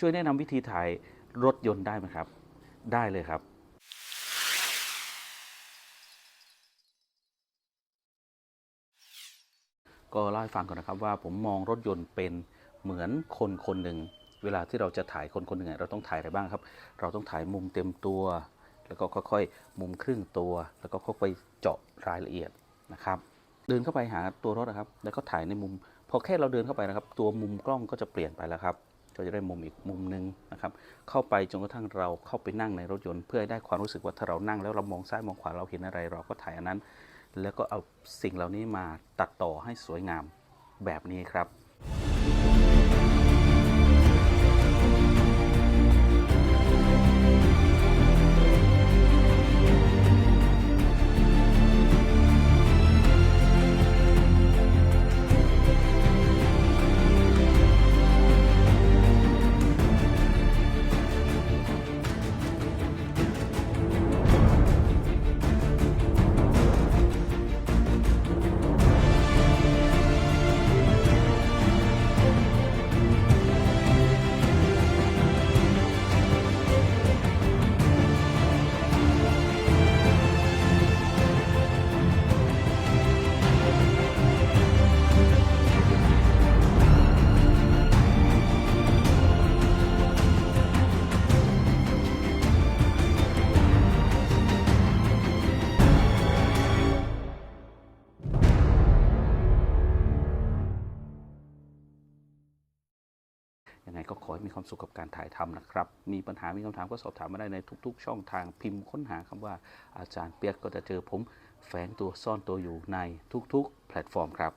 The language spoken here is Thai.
ช่วยแนะนำวิธีถ่ายรถยนต์ได้ไหมครับ ได้เลยครับ ก็เล่าให้ฟังก่อนนะครับว่าผมมองรถยนต์เป็นเหมือนคนคนหนึ่งเวลาที่เราจะถ่ายคนคนหนึ่งเราต้องถ่ายอะไรบ้างครับ เราต้องถ่ายมุมเต็มตัว แล้วก็ค่อยๆ มุมครึ่งตัว แล้วก็ค่อยไปเจาะรายละเอียดนะครับ เดินเข้าไปหาตัวรถนะครับ แล้วก็ถ่ายในมุม พอแค่เราเดินเข้าไปนะครับ ตัวมุมกล้องก็จะเปลี่ยนไปแล้วครับ็จะได้มุมอีกมุมหนึ่งนะครับเข้าไปจนกระทั่งเราเข้าไปนั่งในรถยนต์เพื่อให้ได้ความรู้สึกว่าถ้าเรานั่งแล้วเรามองซ้ายมองขวาเราเห็นอะไร เราก็ถ่ายอันนั้น แล้วก็เอาสิ่งเหล่านี้มาตัดต่อให้สวยงามแบบนี้ครับ ยังไงก็ขอให้มีความสุขกับการถ่ายทำนะครับ มีปัญหา มีคำถามก็สอบถามมาได้ในทุก ๆ ช่องทางพิมพ์ค้นหาคำว่าอาจารย์เปียกก็จะเจอผมแฝงตัวซ่อนตัวอยู่ในทุกๆ แพลตฟอร์มครับ